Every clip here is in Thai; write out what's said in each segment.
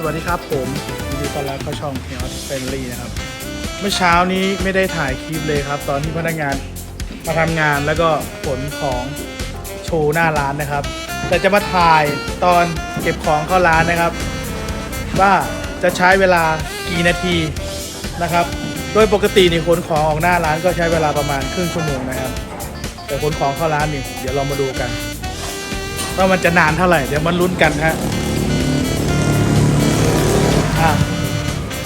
สวัสดีครับผมยินดีต้อนรับเข้าช่องเฮียออสเฟนลี่นะครับ เมื่อเช้านี้ไม่ได้ถ่ายคลิปเลยครับ ตอนที่พนักงานมาทำงานแล้วก็ขนของโชว์หน้าร้านนะครับ แต่จะมาถ่ายตอนเก็บของเข้าร้านนะครับ ว่าจะใช้เวลากี่นาทีนะครับ โดยปกตินี่ขนของออกหน้าร้านก็ใช้เวลาประมาณครึ่งชั่วโมงนะครับ แต่ขนของเข้าร้านนี่เดี๋ยวเรามาดูกันว่ามันจะนานเท่าไหร่เดี๋ยวมันลุ้นกันฮะ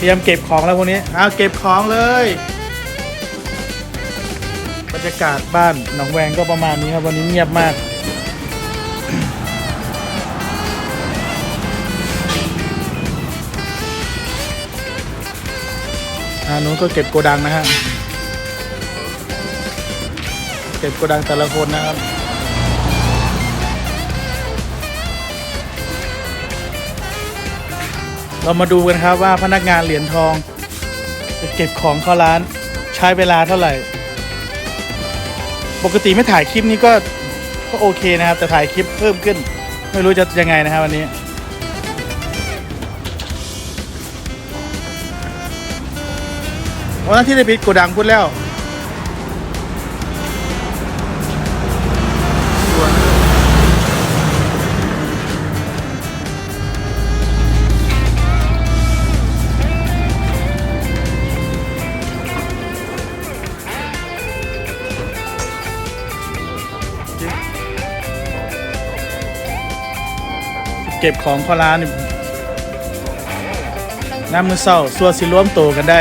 รียมเก็บของแล้วพวกนี้อ้าวเก็บของเลย บรรยากาศบ้านหนองแวงก็ประมาณนี้ครับวันนี้เงียบมากอ่านู้นก็เก็บโกดังนะฮะ เก็บโกดังแต่ละคนนะครับ เรามาดูกันครับว่าพนักงานเหรียญทอง จะเก็บของเข้าร้านใช้เวลาเท่าไหร่ ปกติไม่ถ่ายคลิปนี้ก็ก็โอเคนะครับ แต่ถ่ายคลิปเพิ่มขึ้น ไม่รู้จะยังไงนะครับวันนี้วันที่ได้ปิดโกดังพูดแล้ว เก็บของเข้าร้านน้ำมือเศร้าส่วนสิร่วมโตกันได้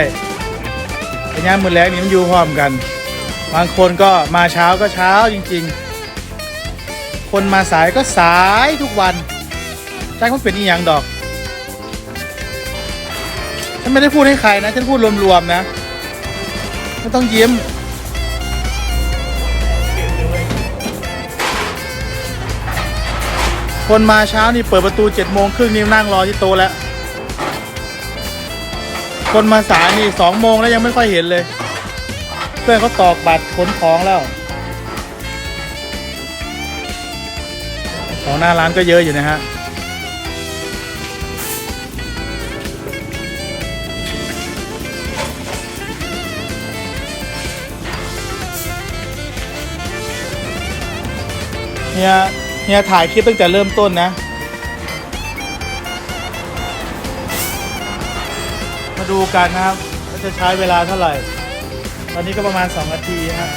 ไอ้ย่ามือแรงนี่มันอยู่พร้อมกัน บางคนก็มาเช้าก็เช้าจริง ๆ คนมาสายก็สายทุกวันจ้างมันเป็นอีหยังดอก ฉันไม่ได้พูดให้ใครนะ ฉันพูดรวมๆนะ ไม่ต้องยิ้ม คนมาเช้านี่เปิดประตูเจ็ดโมงครึ่งนี่นั่งรอที่โต๊ะแล้ว คนมาสายนี่สองโมงแล้วยังไม่ค่อยเห็นเลย เพื่อนเขาตอกบัตรขนของแล้ว ของหน้าร้านก็เยอะอยู่นะฮะเฮีย เฮียถ่ายคลิปตั้งแต่เริ่มต้นนะ มาดูกันนะครับว่าจะใช้เวลาเท่าไหร่ ตอนนี้ก็ประมาณ 2 นาทีฮะ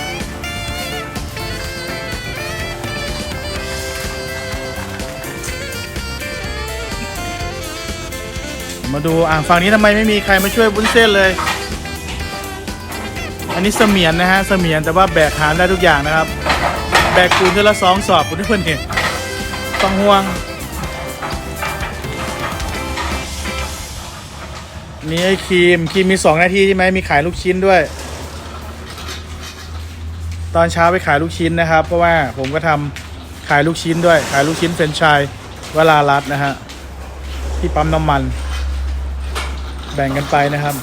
มาดูอ่างฝั่งนี้ทำไมไม่มีใครมาช่วยบุ้นเส้นเลย อันนี้เสมียนนะฮะเสมียนแต่ว่าแบกหามได้ทุกอย่างนะครับ แบกปูนเท่าละสองสอบคุณทุกคนเห็นต้องห่วง นี่ไอ้ครีมครีมมีสองหน้าที่ใช่ไหมมีขายลูกชิ้นด้วย ตอนเช้าไปขายลูกชิ้นนะครับ เพราะว่าผมก็ทำขายลูกชิ้นด้วย ขายลูกชิ้นเฟรนช์ชายเวลารัตนะฮะที่ปั๊มน้ำมัน แบ่งกันไปนะครับ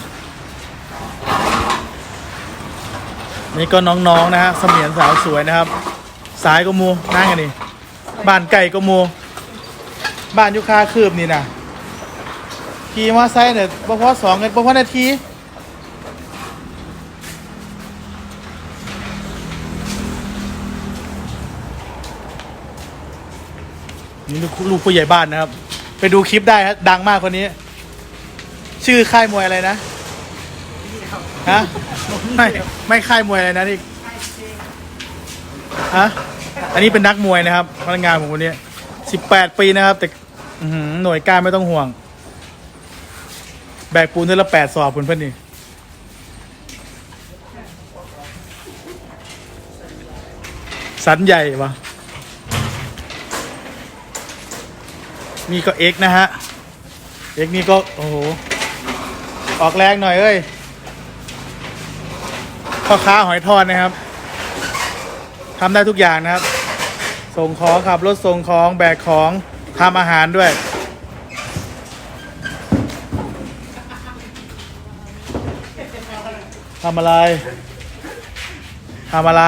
นี่ก็น้องๆนะฮะเสมียนสาวสวยนะครับ สายก็มูนั่งกันนี่บ้านไก่ก็มูบ้านยุคาคืบนี่นะขี่มอไซค์เนี่ยบ่พอสองเงินบ่พอนาทีนี่ลูกผู้ใหญ่บ้านนะครับ ไปดูคลิปได้ครับดังมากคนนี้ ชื่อค่ายมวยอะไรนะฮะไม่ไม่ค่ายมวยอะไรนะที่ ฮะอันนี้เป็นนักมวยนะครับพนักงานผมคนนี้สิบแปดปีนะครับ แต่อื้อหือหน่วยการไม่ต้องห่วง แบกปูนเท่าละแปดสอบคุณเพื่อนนี่สันใหญ่ปะนี่ก็เอ็กนะฮะเอ็กนี่ก็ โอ้โห ออกแรงหน่อยเอ้ยพ่อค้าหอยทอดนะครับ ทำได้ทุกอย่างนะครับ ส่งของขับรถส่งของแบกของทำอาหารด้วย ทำอะไร ทำอะไร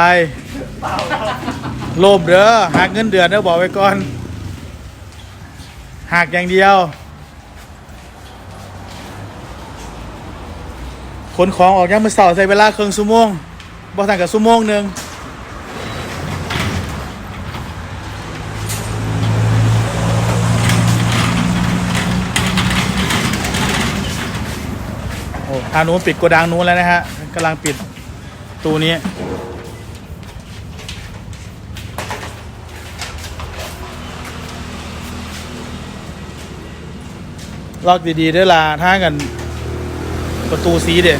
โลบเด้อหักเงินเดือนเด้อบอกไว้ก่อนหักอย่างเดียว ขนของออกยังมือเสาใส่เวลาเครื่องสุโมงบอสันกับสุโมงหนึ่ง ทางนู้นปิดโกดังนู้นแล้วนะฮะกำลังปิดตูนี้ล็อกดีๆด้วยล่ะถ้ากันประตูซีเด็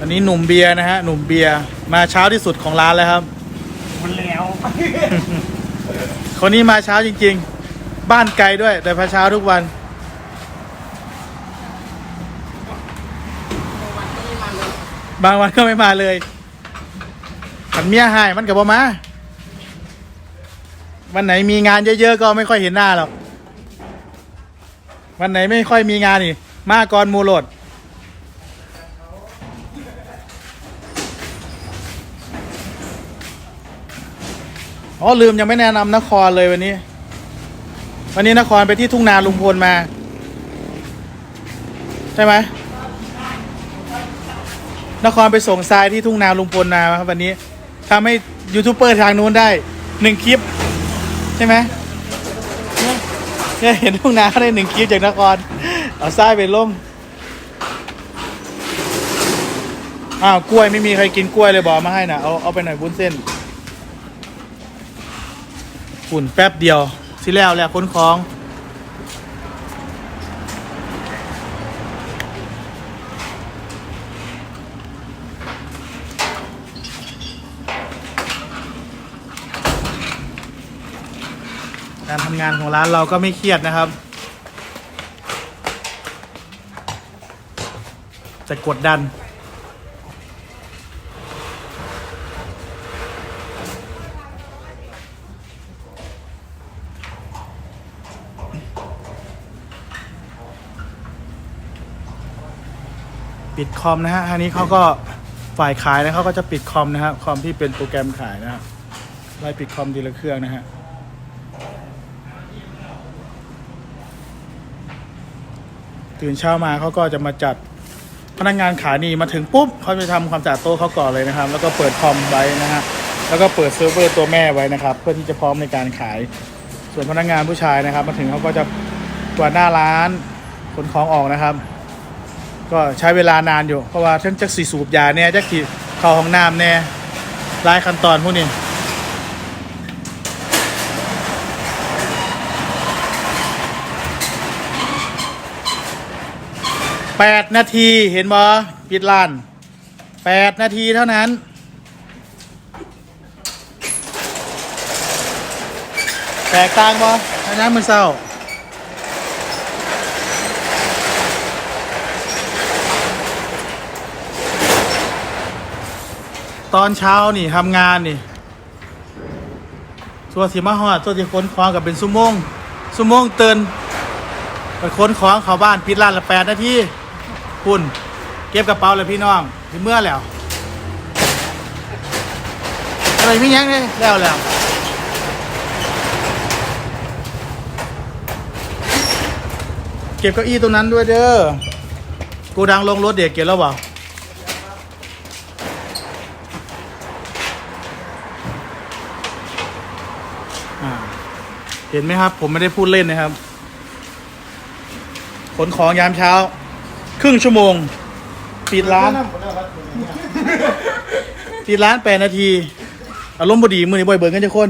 อันนี้หนุ่มเบียร์นะฮะ หนุ่มเบียร์มาเช้าที่สุดของร้านแล้วครับมันแล้วคนนี้มาเช้าจริง ๆ บ้านไกลด้วย แต่พาเช้าทุกวัน บางวันก็ไม่มาเลยขันเมียหายมันกับบมาวันไหนมีงานเยอะๆก็ไม่ค่อยเห็นหน้าหรอกวันไหนไม่ค่อยมีงานนี่ มาก่อนมูโหลดอ๋อลืมยังไม่แนะนำนครเลยวันนี้ วันนี้นครไปที่ทุ่งนาลุงพลมา ใช่ไหม นครไปส่งทรายที่ทุ่งนาลุงพลมาครับวันนี้ทำให้ยูทูบเบอร์ทางนู้นได้หนึ่งคลิป ใช่ไหมเนี่ยเห็นทุ่งนาได้หนึ่งคลิปจากนคร เอาทรายไปลงอ้าวกล้วยไม่มีใครกินกล้วยเลยบอกมาให้นะเอาเอาไปหน่อยบุ้นเส้นฝุ่นแป๊บเดียวสิแล้วแหละค้นของ การทำงานของร้านเราก็ไม่เครียดนะครับ จะกดดัน ปิดคอมนะฮะอันนี้เขาก็ฝ่ายขายนะเขาก็จะปิดคอมนะครับ คอมที่เป็นโปรแกรมขายนะครับไล่ปิดคอมทีละเครื่องนะฮะ ตื่นเช้ามาเขาก็จะมาจัดพนักงานขายนี่มาถึงปุ๊บเขาจะทำความสะอาดโต๊ะเขาก่อนเลยนะครับ แล้วก็เปิดคอมไว้นะฮะแล้วก็เปิดเซิร์ฟเวอร์ตัวแม่ไว้นะครับ เพื่อที่จะพร้อมในการขาย ส่วนพนักงานผู้ชายนะครับ มาถึงเขาก็จะกวาดหน้าร้านขนของออกนะครับ ก็ใช้เวลานานอยู่เพราะว่าทั้งจักสีสูบยาเนี่ยจักสีเข้าห้องน้ำเนี่ยหลายขั้นตอนพวกนี้ แปดนาทีเห็นบอปิดร้านแปดนาทีเท่านั้น แตกต่างบออันนั้นมันเศร้าตอนเช้านี่ทำงานนี่ตัวสีมาหอดตัวที่ค้นคว้างกับเป็นสุโมงสุโมงเตือนไปค้นของเข้าบ้านปิดร้านละแปดนาที คุณเก็บกระเป๋าเลยพี่น้องที่เมื่อแล้วอะไรไม่ยั้งเลยแล้วแล้วเก็บเก้าอี้ตรงนั้นด้วยเด้อกูดังลงรถเด็กเก็บแล้วเปล่าเห็นไหมครับ ผมไม่ได้พูดเล่นนะครับ ขนของยามเช้า ครึ่งชั่วโมง ปิดร้าน ปิดร้านแปดนาที อารมณ์บดีมือนี้บ่อยเบิร์กันจะคน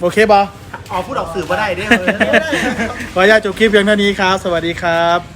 โอเคบอเอาพูดออกสื่อมาได้เด้ขออนุญาตจบคลิปเพียงเท่านี้ครับ สวัสดีครับ